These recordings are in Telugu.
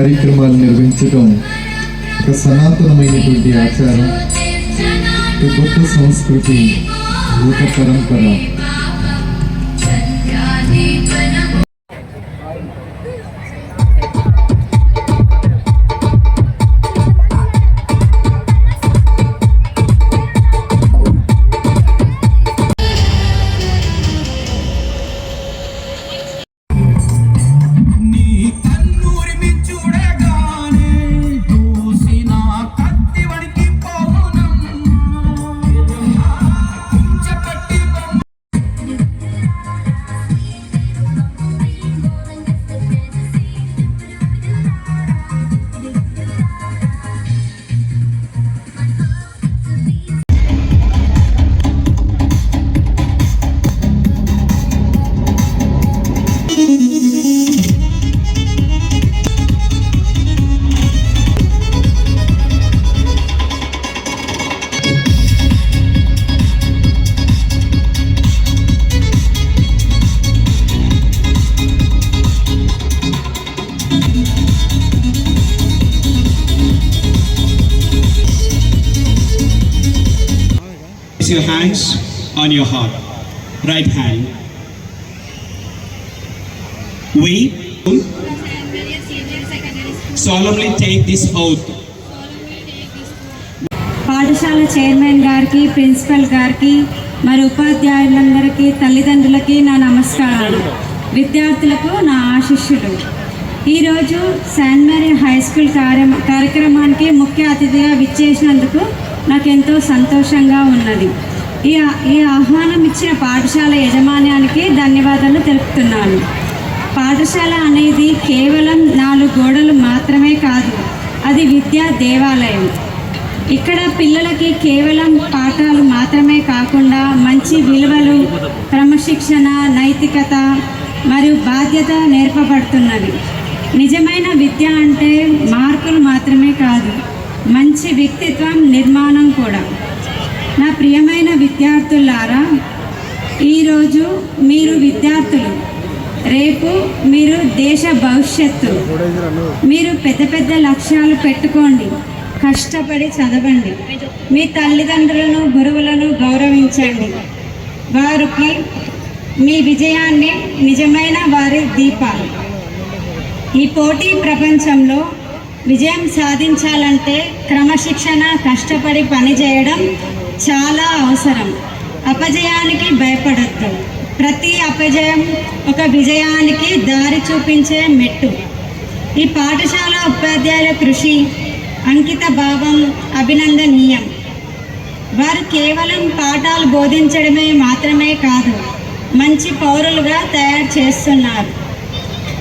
కార్యక్రమాలు నిర్వహించడం ఒక సనాతనమైనటువంటి ఆచారం. ఒక గొప్ప సంస్కృతి ఒక పరంపర. Place your hands on your heart, right hand. We solemnly take this oath. పాఠశాల చైర్మన్ గారికి ప్రిన్సిపల్ గారికి మరి ఉపాధ్యాయులందరికీ తల్లిదండ్రులకి నా నమస్కారాలు. విద్యార్థులకు నా ఆశిష్యులు ఈరోజు శాన్ మేరీ హై స్కూల్ కార్య కార్యక్రమానికి ముఖ్య అతిథిగా విచ్చేసినందుకు నాకు ఎంతో సంతోషంగా ఉన్నది. ఈ ఈ ఆహ్వానం ఇచ్చిన పాఠశాల యజమాన్యానికి ధన్యవాదాలు తెలుపుతున్నాను. పాఠశాల అనేది కేవలం నాలుగు గోడలు మాత్రమే కాదు అది విద్యా దేవాలయం. ఇక్కడ పిల్లలకి కేవలం పాఠాలు మాత్రమే కాకుండా మంచి విలువలు క్రమశిక్షణ నైతికత మరియు బాధ్యత నేర్పబడుతున్నవి నిజమైన విద్య అంటే మార్కులు మాత్రమే కాదు మంచి వ్యక్తిత్వం నిర్మాణం కూడా. నా ప్రియమైన విద్యార్థులారా ఈరోజు మీరు విద్యార్థులు రేపు మీరు దేశ భవిష్యత్తు. మీరు పెద్ద పెద్ద లక్ష్యాలు పెట్టుకోండి కష్టపడి చదవండి. మీ తల్లిదండ్రులను గురువులను గౌరవించండి. వారికి మీ విజయాన్ని నిజమైన వారి దీపాలు. ఈ పోటీ ప్రపంచంలో విజయం సాధించాలంటే క్రమశిక్షణ కష్టపడి పనిచేయడం చాలా అవసరం. అపజయానికి భయపడద్దు. ప్రతి అపజయం ఒక విజయానికి దారి చూపించే మెట్టు. ఈ పాఠశాల ఉపాధ్యాయుల కృషి అంకిత భావం అభినందనీయం. వారు కేవలం పాఠాలు బోధించడమే మాత్రమే కాదు మంచి పౌరులుగా తయారు చేస్తున్నారు.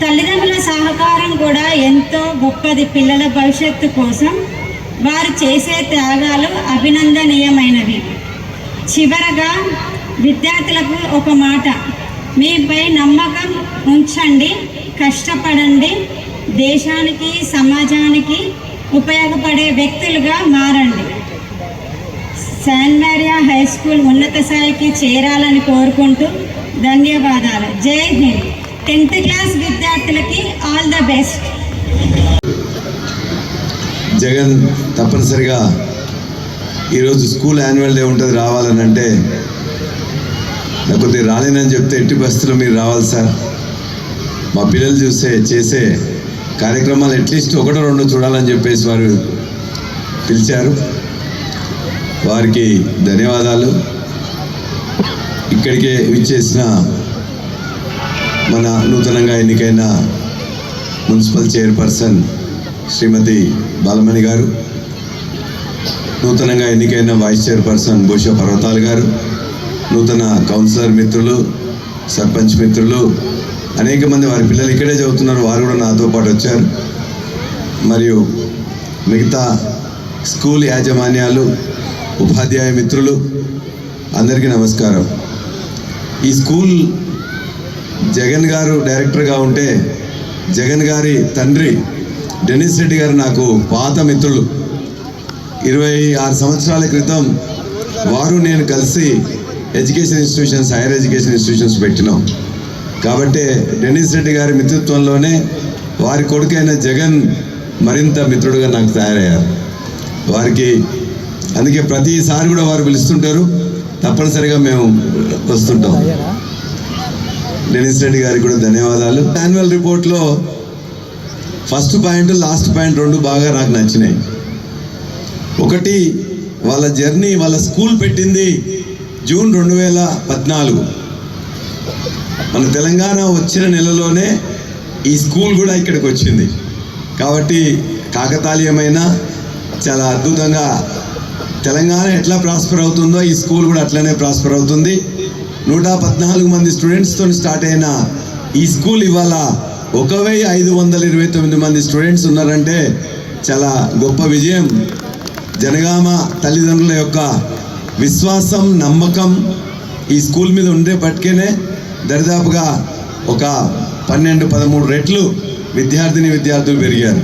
తల్లిదండ్రుల సహకారం కూడా ఎంతో గొప్పది పిల్లల భవిష్యత్తు కోసం వారు చేసే త్యాగాలు అభినందనీయమైనవి. చివరగా విద్యార్థులకు ఒక మాట. మీపై నమ్మకం ఉంచండి కష్టపడండి దేశానికి సమాజానికి ఉపయోగపడే వ్యక్తులుగా మారండి. శాన్మారియా హై స్కూల్ ఉన్నత స్థాయికి చేరాలని కోరుకుంటూ ధన్యవాదాలు. జై హింద్. టెన్త్ క్లాస్ విద్యార్థులకి ఆల్ ద బెస్ట్. జగన్ తప్పనిసరిగా ఈరోజు స్కూల్ యాన్యువల్ డే ఉంటుంది రావాలని అంటే లేకపోతే రాలేనని చెప్తే ఎట్టి పరిస్థితుల్లో మీరు రావాలి సార్. మా పిల్లలు చూసే చేసే కార్యక్రమాలు అట్లీస్ట్ ఒకటో రెండు చూడాలని చెప్పేసి వారు పిలిచారు. వారికి ధన్యవాదాలు. ఇక్కడికే విచ్చేసిన మన నూతనంగా ఎన్నికైన మున్సిపల్ చైర్పర్సన్ శ్రీమతి బాలమణి గారు నూతనంగా ఎన్నికైన వైస్ చైర్పర్సన్ భూష పర్వతాల్ గారు నూతన కౌన్సిలర్ మిత్రులు సర్పంచ్ మిత్రులు అనేక మంది వారి పిల్లలు ఇక్కడే చదువుతున్నారు వారు కూడా నాతో పాటు వచ్చారు. మరియు మిగతా స్కూల్ యాజమాన్యాలు ఉపాధ్యాయ మిత్రులు అందరికీ నమస్కారం. ఈ స్కూల్ జగన్ గారు డైరెక్టర్గా ఉంటే జగన్ గారి తండ్రి డెనిస్ రెడ్డి గారు నాకు పాత మిత్రులు. ఇరవై ఆరు సంవత్సరాల క్రితం వారు నేను కలిసి education institutions higher education institutions పెట్టినాం. కాబట్టి డెనిస్ రెడ్డి గారి మిత్రత్వంలోనే వారి కొడుకైన జగన్ మరింత మిత్రుడుగా నాకు తయారయ్యారు. వారికి అందుకే ప్రతిసారి కూడా వారు పిలుస్తుంటారు. తప్పనిసరిగా మేము వస్తుంటాం. డెనిస్ రెడ్డి గారికి కూడా ధన్యవాదాలు. యాన్యువల్ రిపోర్ట్లో ఫస్ట్ పాయింట్ లాస్ట్ పాయింట్ రెండు బాగా నాకు నచ్చినాయి. ఒకటి వాళ్ళ జర్నీ వాళ్ళ స్కూల్ పెట్టింది జూన్ రెండు వేల పద్నాలుగు. మన తెలంగాణ వచ్చిన నెలలోనే ఈ స్కూల్ కూడా ఇక్కడికి వచ్చింది. కాబట్టి కాకతాళీయమైన చాలా అద్భుతంగా తెలంగాణ ఎట్లా ప్రాస్పర్ అవుతుందో ఈ స్కూల్ కూడా అట్లనే ప్రాస్పర్ అవుతుంది. నూట పద్నాలుగు మంది స్టూడెంట్స్తో స్టార్ట్ అయిన ఈ స్కూల్ ఇవాళ ఒక వెయ్యి ఐదు వందల ఇరవై తొమ్మిది మంది స్టూడెంట్స్ ఉన్నారంటే చాలా గొప్ప విజయం. జనగామ తల్లిదండ్రుల యొక్క విశ్వాసం నమ్మకం ఈ స్కూల్ మీద ఉండే పట్టుకేనే దరిదాపుగా ఒక పన్నెండు పదమూడు రెట్లు విద్యార్థిని విద్యార్థులు పెరిగారు.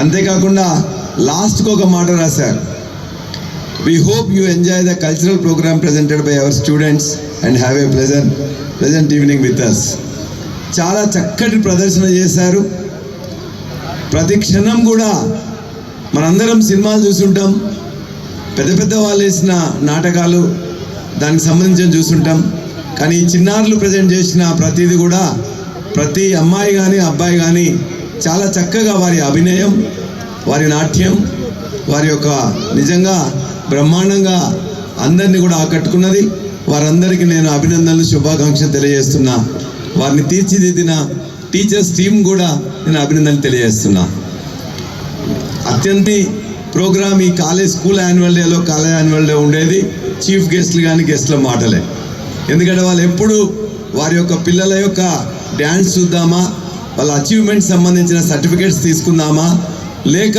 అంతేకాకుండా లాస్ట్కి ఒక మాట రాశారు. We hope you enjoy the cultural program presented by our students and have a pleasant, pleasant evening with us. చాలా చక్కటి ప్రదర్శన చేశారు. ప్రతి క్షణం కూడా మనందరం సినిమాలు చూసుంటాం పెద్ద పెద్ద వాళ్ళు వేసిన నాటకాలు దానికి సంబంధించిన చూసుంటాం కానీ ఈ చిన్నారులు ప్రజెంట్ చేసిన ప్రతిదీ కూడా ప్రతి అమ్మాయి కానీ అబ్బాయి కానీ చాలా చక్కగా వారి అభినయం వారి నాట్యం వారి యొక్క నిజంగా బ్రహ్మాండంగా అందరినీ కూడా ఆకట్టుకున్నది. వారందరికీ నేను అభినందనలు శుభాకాంక్షలు తెలియజేస్తున్నా. వారిని తీర్చిదిద్దిన టీచర్స్ టీం కూడా నేను అభినందనలు తెలియజేస్తున్నా. అత్యంత ప్రోగ్రామ్ ఈ కాలేజ్ స్కూల్ యాన్యువల్ డేలో కాలేజ్ యాన్యువల్ డే ఉండేది. చీఫ్ గెస్ట్లు కానీ గెస్ట్ల మాటలే. ఎందుకంటే వాళ్ళు ఎప్పుడు వారి యొక్క పిల్లల యొక్క డ్యాన్స్ చూద్దామా వాళ్ళ అచీవ్మెంట్ సంబంధించిన సర్టిఫికేట్స్ తీసుకుందామా లేక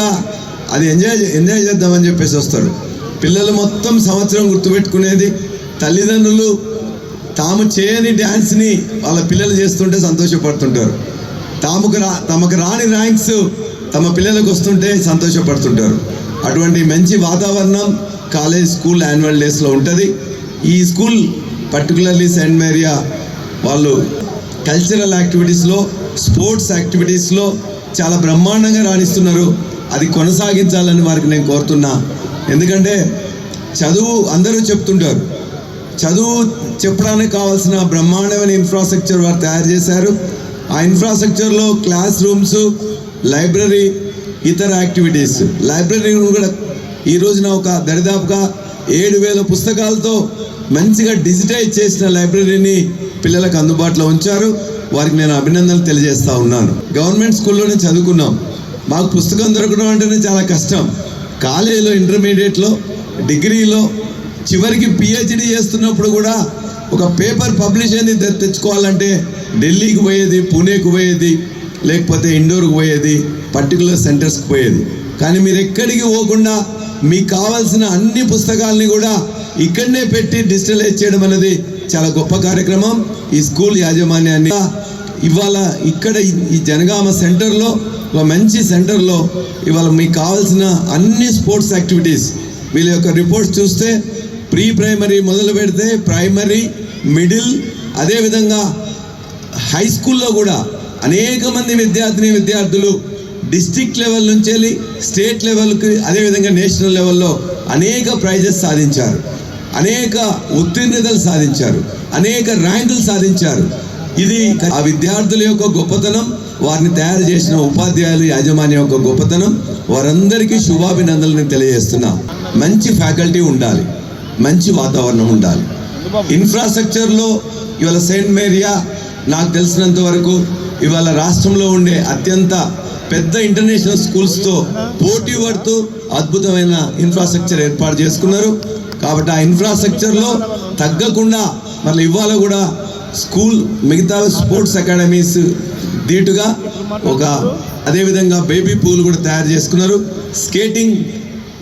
అది ఎంజాయ్ ఎంజాయ్ చేద్దామని చెప్పేసి వస్తారు. పిల్లలు మొత్తం సంవత్సరం గుర్తుపెట్టుకునేది తల్లిదండ్రులు తాము చేయని డ్యాన్స్ని వాళ్ళ పిల్లలు చేస్తుంటే సంతోషపడుతుంటారు. తాముకు రా తమకు రాని ర్యాంక్స్ తమ పిల్లలకు వస్తుంటే సంతోషపడుతుంటారు. అటువంటి మంచి వాతావరణం కాలేజ్ స్కూల్ యాన్యువల్ డేస్లో ఉంటుంది. ఈ స్కూల్ పర్టికులర్లీ సెయింట్ మేరియా వాళ్ళు కల్చరల్ యాక్టివిటీస్లో స్పోర్ట్స్ యాక్టివిటీస్లో చాలా బ్రహ్మాండంగా రాణిస్తున్నారు. అది కొనసాగించాలని వారికి నేను కోరుతున్నా. ఎందుకంటే చదువు అందరూ చెప్తుంటారు. చదువు చెప్పడానికి కావాల్సిన బ్రహ్మాండమైన ఇన్ఫ్రాస్ట్రక్చర్ వారు తయారు చేశారు. ఆ ఇన్ఫ్రాస్ట్రక్చర్లో క్లాస్ రూమ్స్ లైబ్రరీ ఇతర యాక్టివిటీస్ లైబ్రరీ కూడా ఈ రోజున ఒక దరిదాపుగా ఏడు వేల పుస్తకాలతో మంచిగా డిజిటైజ్ చేసిన లైబ్రరీని పిల్లలకు అందుబాటులో ఉంచారు. వారికి నేను అభినందనలు తెలియజేస్తా ఉన్నాను. గవర్నమెంట్ స్కూల్లోనే చదువుకున్నాం. మాకు పుస్తకం దొరకడం అంటేనే చాలా కష్టం. కాలేజీలో ఇంటర్మీడియట్లో డిగ్రీలో చివరికి పిహెచ్డి చేస్తున్నప్పుడు కూడా ఒక పేపర్ పబ్లిష్ అయింది తెచ్చుకోవాలంటే ఢిల్లీకి పోయేది పూణేకి పోయేది లేకపోతే ఇండోర్కి పోయేది పర్టికులర్ సెంటర్స్కి పోయేది. కానీ మీరు ఎక్కడికి పోకుండా మీకు కావాల్సిన అన్ని పుస్తకాలని కూడా ఇక్కడనే పెట్టి డిజిటలైజ్ చేయడం అనేది చాలా గొప్ప కార్యక్రమం. ఈ స్కూల్ యాజమాన్యాన్ని ఇవాళ ఇక్కడ ఈ జనగామ సెంటర్లో ఒక మంచి సెంటర్లో ఇవాళ మీకు కావాల్సిన అన్ని స్పోర్ట్స్ యాక్టివిటీస్ వీళ్ళ యొక్క రిపోర్ట్స్ చూస్తే ప్రీ ప్రైమరీ మొదలు పెడితే ప్రైమరీ మిడిల్ అదేవిధంగా హై స్కూల్లో కూడా అనేక మంది విద్యార్థిని విద్యార్థులు డిస్టిక్ లెవెల్ నుంచి వెళ్ళి స్టేట్ లెవెల్కి అదేవిధంగా నేషనల్ లెవెల్లో అనేక ప్రైజెస్ సాధించారు. అనేక ఉత్తీర్ణతలు సాధించారు. అనేక ర్యాంకులు సాధించారు. ఇది ఆ విద్యార్థుల యొక్క గొప్పతనం వారిని తయారు చేసిన ఉపాధ్యాయులు యాజమాన్యం యొక్క గొప్పతనం. వారందరికీ శుభాభినందనలు తెలియజేస్తున్నా. మంచి ఫ్యాకల్టీ ఉండాలి. మంచి వాతావరణం ఉండాలి. ఇన్ఫ్రాస్ట్రక్చర్లో ఇవాళ సెయింట్ మేరియా నాకు తెలిసినంత వరకు ఇవాళ రాష్ట్రంలో ఉండే అత్యంత పెద్ద ఇంటర్నేషనల్ స్కూల్స్తో పోటీ పడుతూ అద్భుతమైన ఇన్ఫ్రాస్ట్రక్చర్ ఏర్పాటు చేసుకున్నారు. కాబట్టి ఆ ఇన్ఫ్రాస్ట్రక్చర్లో తగ్గకుండా మళ్ళీ ఇవాళ కూడా స్కూల్ మిగతా స్పోర్ట్స్ అకాడమీస్ దీటుగా ఒక అదేవిధంగా బేబీ పూల్ కూడా తయారు చేసుకున్నారు. స్కేటింగ్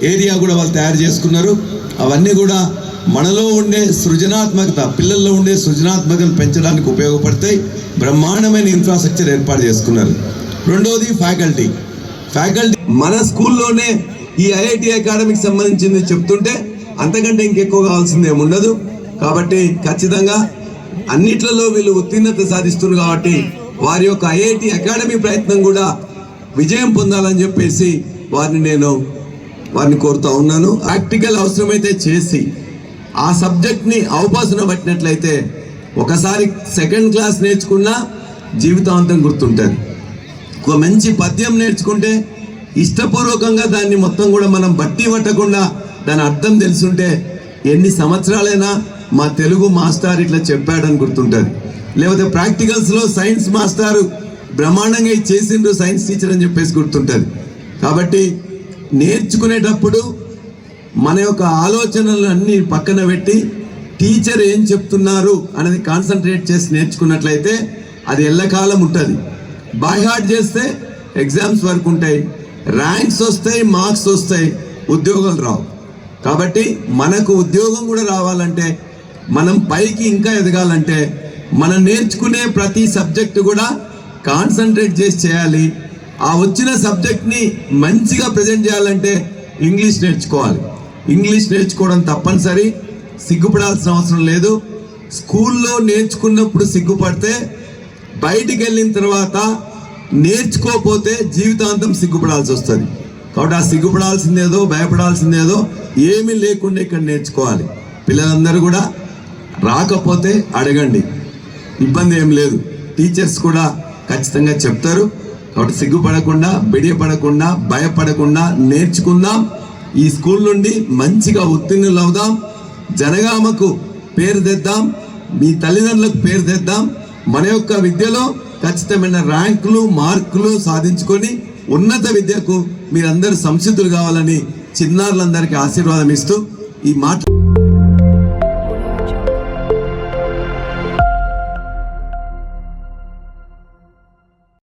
ఏరియా కూడా వాళ్ళు తయారు చేసుకున్నారు. అవన్నీ కూడా మనలో ఉండే సృజనాత్మకత పిల్లల్లో ఉండే సృజనాత్మకతను పెంచడానికి ఉపయోగపడతాయి. బ్రహ్మాండమైన ఇన్ఫ్రాస్ట్రక్చర్ ఏర్పాటు చేసుకున్నారు. రెండవది ఫ్యాకల్టీ ఫ్యాకల్టీ మన స్కూల్లోనే ఈ ఐఐటి అకాడమీకి సంబంధించింది చెప్తుంటే అంతకంటే ఇంకెక్కువ కావాల్సింది ఏముండదు. ఉండదు కాబట్టి ఖచ్చితంగా అన్నిట్లలో వీళ్ళు ఉత్తీర్ణత సాధిస్తున్నారు కాబట్టి వారి యొక్క ఐఐటి అకాడమీ ప్రయత్నం కూడా విజయం పొందాలని చెప్పేసి వారిని నేను వారిని కోరుతా ఉన్నాను. ప్రాక్టికల్ అవసరమైతే చేసి ఆ సబ్జెక్ట్ని అవపాసన పట్టినట్లయితే ఒకసారి సెకండ్ క్లాస్ నేర్చుకున్నా జీవితాంతం గుర్తుంటుంది. ఒక మంచి పద్యం నేర్చుకుంటే ఇష్టపూర్వకంగా దాన్ని మొత్తం కూడా మనం బట్టి పట్టకుండా దాని అర్థం తెలుసుంటే ఎన్ని సంవత్సరాలైనా మా తెలుగు మాస్టర్ ఇట్లా చెప్పాడని గుర్తుంటుంది. లేకపోతే ప్రాక్టికల్స్లో సైన్స్ మాస్టారు బ్రహ్మాండంగా చేసిండ్రు సైన్స్ టీచర్ అని చెప్పేసి గుర్తుంటుంది. కాబట్టి నేర్చుకునేటప్పుడు మన యొక్క ఆలోచనలు అన్నీ పక్కన పెట్టి టీచర్ ఏం చెప్తున్నారు అనేది కాన్సన్ట్రేట్ చేసి నేర్చుకున్నట్లయితే అది ఎల్లకాలం ఉంటుంది. బై హార్ట్ చేస్తే ఎగ్జామ్స్ వరకు ఉంటాయి ర్యాంక్స్ వస్తాయి మార్క్స్ వస్తాయి ఉద్యోగాలు రావు. కాబట్టి మనకు ఉద్యోగం కూడా రావాలంటే మనం పైకి ఇంకా ఎదగాలంటే మనం నేర్చుకునే ప్రతి సబ్జెక్టు కూడా కాన్సన్ట్రేట్ చేసి చేయాలి. ఆ వచ్చిన సబ్జెక్ట్ని మంచిగా ప్రజెంట్ చేయాలంటే ఇంగ్లీష్ నేర్చుకోవాలి. ఇంగ్లీష్ నేర్చుకోవడం తప్పనిసరి. సిగ్గుపడాల్సిన అవసరం లేదు. స్కూల్లో నేర్చుకున్నప్పుడు సిగ్గుపడితే బయటికి వెళ్ళిన తర్వాత నేర్చుకోకపోతే జీవితాంతం సిగ్గుపడాల్సి వస్తుంది. కాబట్టి ఆ సిగ్గుపడాల్సిందేదో భయపడాల్సిందేదో ఏమీ లేకుండా ఇక్కడ నేర్చుకోవాలి. పిల్లలందరూ కూడా రాకపోతే అడగండి. ఇబ్బంది ఏం లేదు. టీచర్స్ కూడా ఖచ్చితంగా చెప్తారు. కాబట్టి సిగ్గుపడకుండా బిడియపడకుండా భయపడకుండా నేర్చుకుందాం. ఈ స్కూల్ నుండి మంచిగా ఉత్తీర్ణులు అవుదాం. జనగామకు పేరు తెద్దాం. మీ తల్లిదండ్రులకు పేరు తెద్దాం. మన యొక్క విద్యలో ఖచ్చితమైన ర్యాంకులు మార్కులు సాధించుకొని ఉన్నత విద్యకు మీరందరూ సంసిద్ధులు కావాలని చిన్నారులందరికీ ఆశీర్వాదం ఇస్తూ ఈ మాట